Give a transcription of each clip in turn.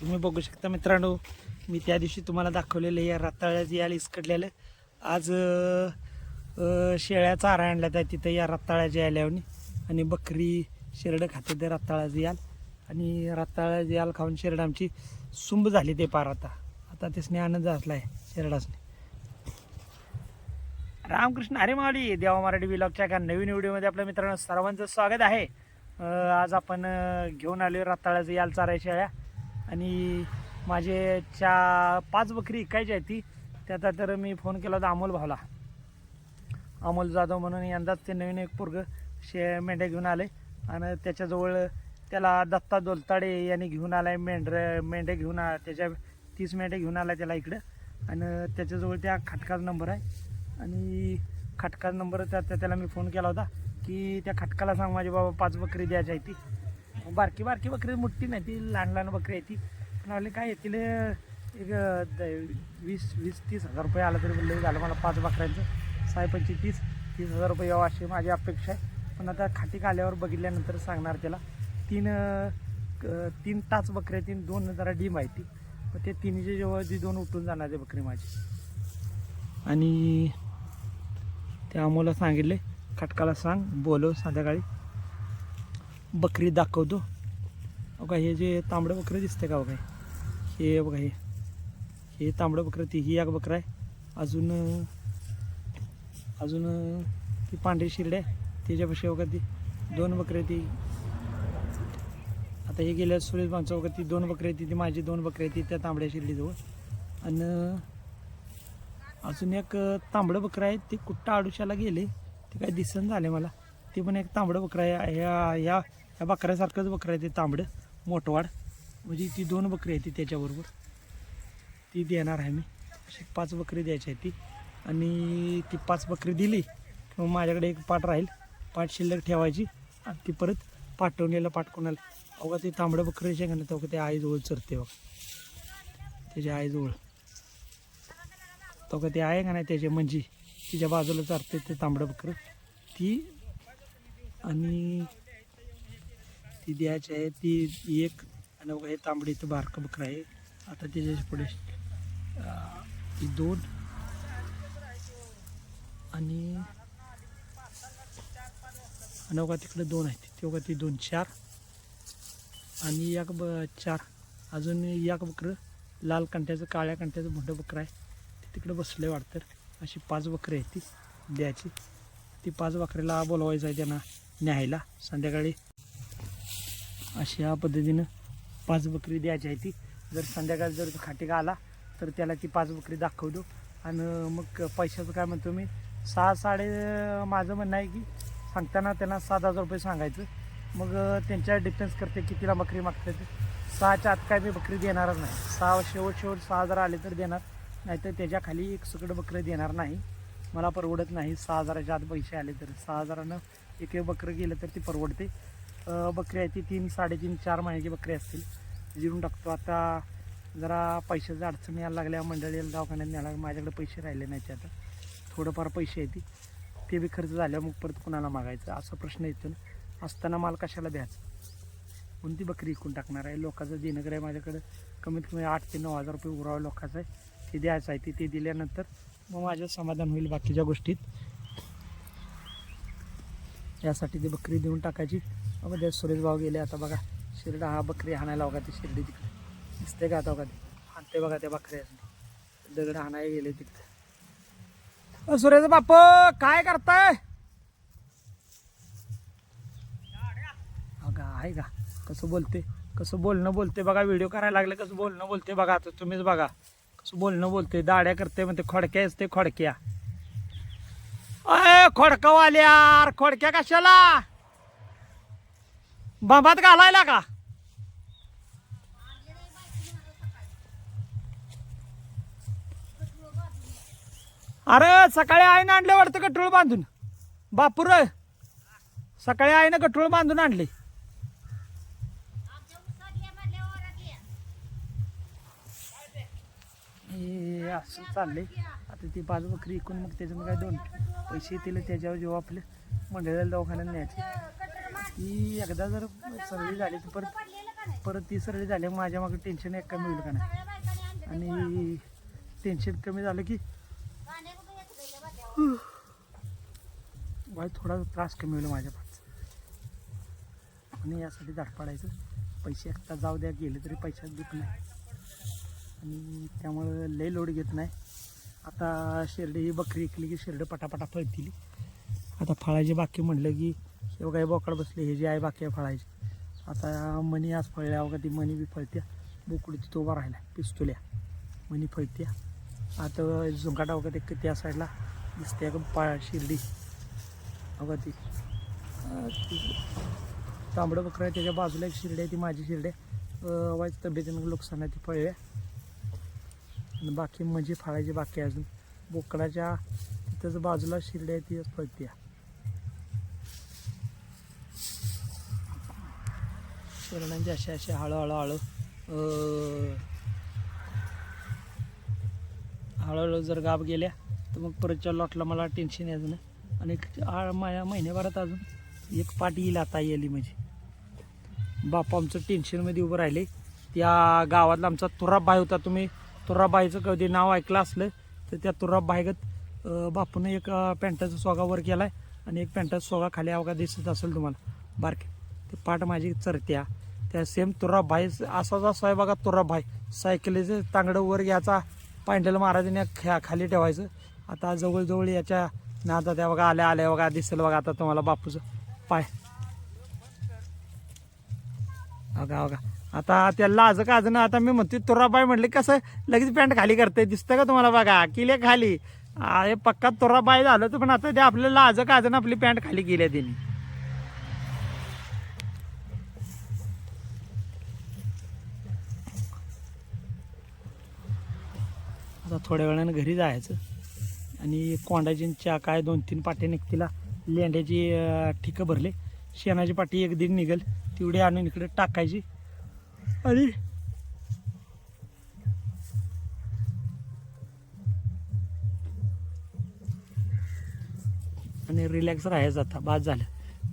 तुम्ही बघू शकता मित्रांनो मी त्या दिवशी तुम्हाला दाखवलेलं या रताळ्याचं याला इसकडलेलं आज शेळ्या चारा आणल्या त्या तिथं या रताळ्याच्या याल्यावनी आणि बकरी शेरडं खाते ते रताळाचं याल. आणि रताळ्याचं याल खाऊन शेरड आमची सुंब झाली ते पार आता. आता तिसने आनंद असला आहे शेरडासने. रामकृष्ण अरे मावली देवा मराठी विलॉगच्या एका नवीन व्हिडिओमध्ये आपल्या मित्रांनो सर्वांचं स्वागत आहे. आज आपण घेऊन आलो रताळ्याचं याल चाराय शेळ्या. आणि माझे चा पाच बकरी इकायची आहे ती. त्याचा तर मी फोन केला होता अमोल भावला अमोल जाधव म्हणून यंदाच ते नवीन एक पोरग शे मेंढ्या घेऊन आले आणि त्याच्याजवळ त्याला दत्ता दोलताडे यांनी घेऊन आलाय मेंढर मेंढ्या घेऊन आ- त्याच्या तीस मेंढ्या घेऊन आला त्याला इकडं. आणि त्याच्याजवळ त्या खटकाचा नंबर आहे. आणि खटकाचा नंबर त्या- त्याला मी फोन केला होता की त्या खटकाला सांग माझे बाबा पाच बकरी द्यायची आहे ती. बारकी बारकी बकरी मोठी नाही ती लहान लहान बकरी आहे ती. पण आपले काय येतील एक द- वीस वीस तीस हजार रुपये आला तरी बोलले झालं मला पाच बकऱ्यांचं. साय पंचवीस तीस तीस हजार रुपये यावं अशी माझी अपेक्षा आहे. पण आता खाटीक आल्यावर बघितल्यानंतर सांगणार त्याला तीन तीन तास बकऱ्या तीन दोन जरा डीम आहे ती. मग ते तिन्हीचे जेव्हा जी दोन उठून जाणार ते बकरी माझी. आणि ते आम्हाला सांगितले खटकाला सांग बोलव संध्याकाळी. बकरी दाखवतो. बघा हे जे तांबडं बकरं दिसते का बघा हे? बघा हे. हे तांबडं बकरं ती ही एक बकरं आहे. अजून अजून ती पांढरी शिरडे आहे. त्याच्यापेक्षा बघा ती दोन बकरे ती. आता हे गेल्या सुरेश बांगचं बघा ती दोन बकरी ती ती माझी दोन बकरी ती त्या तांबड्या शिरडीजवळ. आणि अजून एक तांबडं बकरं आहे ते कुट्टा आडुशाला गेले ते काय दिसन झाले मला. ते पण एक तांबडं बकरं आहे ह्या ह्या ह्या बकऱ्यासारखंच बकरं आहे ते तांबडं मोठवाड. म्हणजे ती दोन बकरी आहे ती त्याच्याबरोबर. ती देणार आहे मी. अशी पाच बकरी द्यायची आहे ती. आणि ती पाच बकरी दिली किंवा माझ्याकडे एक पाट राहील. पाट शिल्लक ठेवायची आणि ती परत पाठवणीला पाठ कोणाला. अवघा ते तांबडं बकरी का नाही? तेव्हा ते आईजवळ चरते बघा. त्याच्या आईजवळ. तो का ते आहे का नाही त्याच्या म्हणजे तिच्या बाजूला चरते ते तांबडं बकरं. ती आणि ती द्यायची आहे. ती एक आणि बघा हे तांबडी इथं बारकं बकरं आहे. आता त्याच्या पुढे ती दोन आणि आणि बघा तिकडे दोन आहेत. ते बघा ती दोन चार आणि एक ब चार. अजून एक बकरं लाल कंट्याचं काळ्या कंट्याचं मोठं बकरं आहे. ते तिकडे बसले वाटतं. अशी पाच बकरी आहेत ती द्यायची. ती पाच बकरीला बोलवायचं आहे त्यांना न्यायला. संध्याकाळी अशी या पद्धतीनं पाच बकरी द्यायची आहे ती. जर संध्याकाळी जर तो आला तर त्याला ती पाच बकरी दाखवतो. आणि मग पैशाचं काय म्हणतो मी सहा साडे माझं म्हणणं आहे की सांगताना त्यांना सात हजार रुपये सांगायचं. मग त्यांच्या डिफेन्स करते की तिला बकरी मागते सहाच्या आत काय मी बकरी देणारच नाही. सहा शेवट शेवट सहा हजार आले तर देणार. नाहीतर त्याच्याखाली एक सुकड बकरी देणार नाही. मला परवडत नाही. सहा हजाराच्या आत पैसे आले तर सहा हजारानं एक एक बकरं गेलं तर ती परवडते. बकरी आहे ती तीन साडेतीन चार महिन्याची बकरी असतील. जिरून टाकतो. आता जरा पैशाचं अडचण यायला लागल्या. मंडळीला दवाखान्यात न्यायला माझ्याकडे पैसे राहिले नाही आता. थोडंफार पैसे आहे ती. ते बी खर्च झाल्यावर मग परत कुणाला मागायचं? असा प्रश्न येतो ना. असताना माल कशाला द्यायचा? कोणती बकरी विकून टाकणार आहे? लोकांचं देणं आहे माझ्याकडं कमीत कमी आठ ते नऊ हजार रुपये उरावं लोकांचं आहे. ते द्यायचं आहे. ते ते दिल्यानंतर मग माझं समाधान होईल बाकीच्या गोष्टीत. यासाठी ती बकरी देऊन टाकायची. मध्ये सुरेश भाऊ गेले. आता बघा शिरडा हा बकरी हाणायला बघा ती शिर्डी तिकडे. दिसते का आता बघा ते? हाणते बघा त्या बकऱ्या. दगड हाणायला गेले तिकडे. सुरेश बाप काय करताय? बघा आहे का? कसं बोलते? कसं बोलणं बोलते बघा व्हिडिओ करायला लागले कसं बोलणं बोलते बघा आता तुम्हीच बघा. कसं बोलणं बोलते? दाड्या करते म्हणते खोडक्या असते खोडक्या. अय खोडकावाल्यार खोडक्या कशाला? बाबात घालायला का? अरे सकाळी आईनं आणले वाटतं कटोळ बांधून. बापूर सकाळी आईनं कटोळ बांधून आणले. असं चालले आता ती पाच बकरी इकून मग त्याच्यामध्ये काय दोन पैसे येतील त्याच्यावर जेव्हा आपले मंडळाला दवाखान्यात न्यायचे. ती एकदा जर सर्वी झाली तर परत परत ती सरळी झाली माझ्या मागे टेन्शन एक कमी होईल का नाही? आणि टेन्शन कमी झालं की बाय थोडा त्रास कमी होईल माझ्या पाच आणि यासाठी झाड पाडायचं. पैसे एकदा जाऊ द्या गेले तरी पैशात दुख नाही. आणि त्यामुळं लय लोड घेत नाही. आता शेरडे ही बकरी ऐकली की शेरडं पटापटा फळतील आता फळाची बाकी म्हणलं की हे बघा हे बोकड बसले हे जे आहे बाकी आहे फळायची. आता मणी आज फळल्या बघा ती मणी बी फळत्या. बोकडी तिथं उभा राहिला पिस्तुल्या. मणी फळत्या. आता झुंकाटा वगैरे ते त्या साईडला दिसते का पा शिर्डी. बघा ती तांबडं बकरं आहे त्याच्या बाजूला एक शिर्डी आहे ती माझी शिर्डी आहे. वाईट तब्येतीनं नुकसान आहे ती फळल्या आणि बाकी म्हणजे फाळायची बाकी अजून. बोकडाच्या तिथंच बाजूला शिर्डी आहे ती फळत्या. शिरड्यांचे असे असे हळूहळू हळू हळूहळू जर गाब गेल्या तर मग परतच्या लॉटला मला टेन्शन यायचं नाही. आणि माझ्या महिन्याभरात अजून एक पाठ येईल आता येली म्हणजे बापा आमचं टेन्शनमध्ये उभं राहिले. त्या गावातला आमचा तुराबाई होता तुम्ही तुराबाईचं कधी नाव ऐकलं असलं तर त्या तुराबाईगत बापूनं एक पॅन्टाचा सोगा वर केला आहे आणि एक पॅन्टाचा सोगा खाली अवघा दिसत असेल तुम्हाला. बारके. ते पाठ माझी चरत्या. त्या सेम तुराब असा असाच आहे बघा तुराब सायकलीचं तांगडं वर याचा पांडल महाराजांनी खा खाली ठेवायचं. आता जवळजवळ याच्या नाता त्या बघा आल्या आल्या बघा दिसेल बघा आता तुम्हाला बापूचं. पाय. बघा बघा. आता त्या लाज काजनं आता मी म्हणते तुराबाई म्हटले कसं लगेच पॅन्ट खाली करते दिसतं का तुम्हाला बघा? किले खाली. अरे पक्का तुराबाई झालं तर पण आता ते आपलं लाज काजनं आपली पॅन्ट खाली केल्या त्यांनी. आता थोड्या वेळानं घरी जायचं. आणि कोंडाजींच्या काय दोन तीन पाट्या निघतीला लेंड्याची ठिकं भरले. शेणाची पाटी एक दीड निघेल तेवढी आणून इकडे टाकायची. आणि आणि रिलॅक्स राहायचं आता. बाद झालं.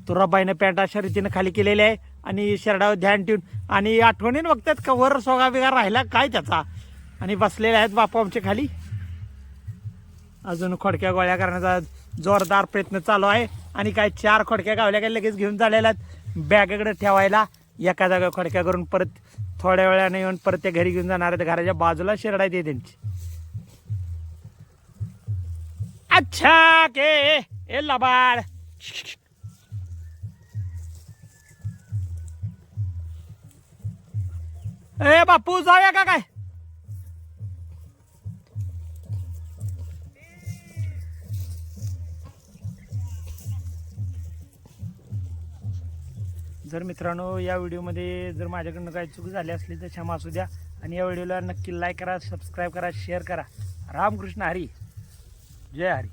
तुराबाईनं पॅन्ट अशा रीतीनं खाली केलेली आहे. आणि शरडावर ध्यान ठेवून. आणि आठवणीनं बघतात का वर सोगा बिगा राहिला काय त्याचा? आणि बसलेले आहेत बापू आमचे खाली. अजून खोडक्या गोळ्या करण्याचा जोरदार प्रयत्न चालू आहे. आणि काय चार खोडक्या गावल्या काय लगेच घेऊन झालेल्या आहेत. बॅगेकडे ठेवायला. एका जागा खोडक्या करून परत थोड्या वेळाने येऊन परत ते घरी घेऊन जाणार आहेत. घराच्या बाजूला शिरडा येते त्यांची. अच्छा के ए लबाड. ए बापू जाऊया का काय? जर मित्रांनो या व्हिडिओमध्ये जर माझ्याकडनं काही चूक झाली असली तर क्षमा असू द्या. आणि या व्हिडिओला नक्की लाईक करा सबस्क्राईब करा शेअर करा. रामकृष्ण हरी. जय हरी.